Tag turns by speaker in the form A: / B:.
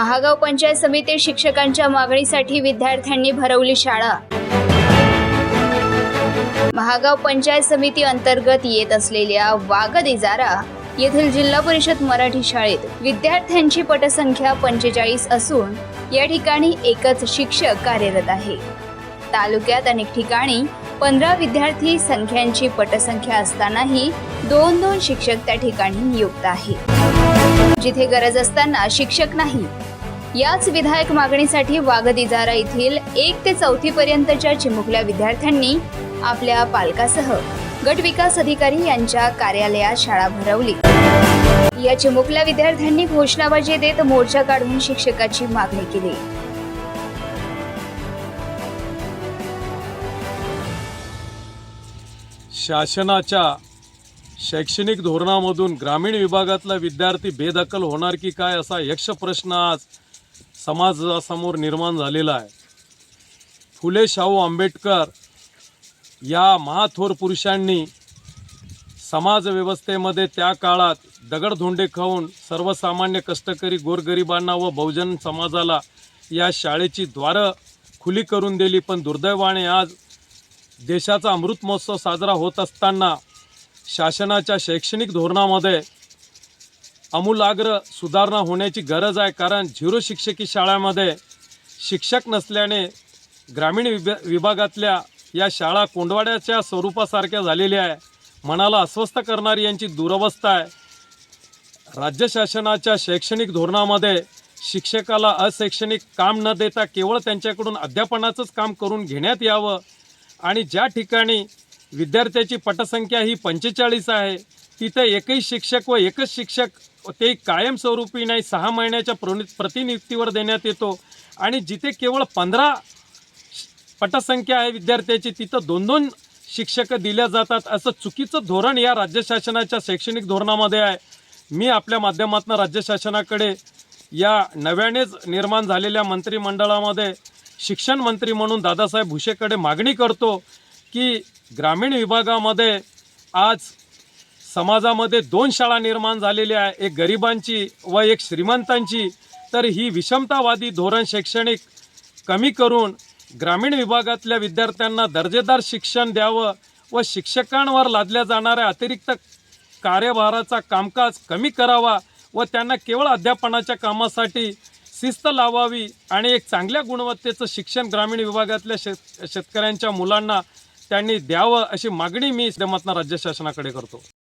A: महागाव पंचायत समिती शिक्षकांच्या मागणीसाठी विद्यार्थ्यांनी भरवली शाळा. महागाव पंचायत समिती अंतर्गत येत असलेल्या वागद इजारा येथील जिल्हा परिषद मराठी शाळेत विद्यार्थ्यांची पटसंख्या पंचेचाळीस असून या ठिकाणी एकच शिक्षक कार्यरत आहे. तालुक्यात अनेक ठिकाणी पंधरा विद्यार्थी संख्यांची पटसंख्या असतानाही दोन दोन शिक्षक त्या ठिकाणी नियुक्त आहे जिथे गरज असताना शिक्षक नाही याच विधायक मागणीसाठी वागदिजारा येथील एक ते चौथी पर्यंतच्या चिमुकल्या विद्यार्थ्यांनी आपल्या पालकासह गट विकास अधिकारी यांच्या कार्यालयात शाळा भरवली. या चिमुकल्या विद्यार्थ्यांनी घोषणाबाजी देत मोर्चा काढून शिक्षकाची मागणी केली.
B: शासनाच्या शैक्षणिक धोरणामधून ग्रामीण विभागातला विद्यार्थी बेदखल होणार की काय असा यक्ष प्रश्न आज समाजासमोर निर्माण झालेला आहे. फुले शाहू आंबेडकर या महाथोर पुरुषांनी समाजव्यवस्थेमध्ये त्या काळात दगडधोंडे खाऊन सर्वसामान्य कष्टकरी गोरगरिबांना व बहुजन समाजाला या शाळेची द्वारं खुली करून दिली. पण दुर्दैवाने आज देशाचा अमृत महोत्सव साजरा होत असताना शासनाच्या शैक्षणिक धोरणामध्ये आमूलाग्र सुधारणा होण्याची गरज आहे कारण झिरो शिक्षकी शाळामध्ये शिक्षक नसल्याने ग्रामीण विभा विभागातल्या या शाळा कोंडवाड्याच्या स्वरूपासारख्या झालेल्या आहे. मनाला अस्वस्थ करणारी यांची दुरवस्था आहे. राज्य शासनाच्या शैक्षणिक धोरणामध्ये शिक्षकाला अशैक्षणिक काम न देता केवळ त्यांच्याकडून अध्यापनाचंच काम करून घेण्यात यावं आणि ज्या ठिकाणी विद्यार्थ्याची पटसंख्या ही पंचेचाळीस आहे तिथे एकही शिक्षक व एकच शिक्षक ते कायमस्वरूपी नाही सहा महिन्याच्या प्रोनि प्रतिनियुक्तीवर देण्यात येतो. आणि जिथे केवळ पंधरा पटसंख्या आहे विद्यार्थ्याची तिथं दोन दोन शिक्षक दिल्या जातात. असं चुकीचं धोरण या राज्य शासनाच्या शैक्षणिक धोरणामध्ये आहे. मी आपल्या माध्यमातून राज्य शासनाकडे या नव्यानेच निर्माण झालेल्या मंत्रिमंडळामध्ये शिक्षण मंत्री म्हणून दादासाहेब भुसेकडे मागणी करतो की ग्रामीण विभागामध्ये आज समाजामध्ये दोन शाळा निर्माण झालेल्या आहे. एक गरिबांची व एक श्रीमंतांची. तर ही विषमतावादी धोरण शैक्षणिक कमी करून ग्रामीण विभागातल्या विद्यार्थ्यांना दर्जेदार शिक्षण द्यावं व शिक्षकांवर लादल्या जाणाऱ्या अतिरिक्त कार्यभाराचा कामकाज कमी करावा व त्यांना केवळ अध्यापनाच्या कामासाठी शिस्त लावावी आणि एक चांगल्या गुणवत्तेचं शिक्षण ग्रामीण विभागातल्या शेत शेतकऱ्यांच्या मुलांना त्यांनी द्यावं अशी मागणी मी माध्यमातून राज्य शासनाकडे करतो.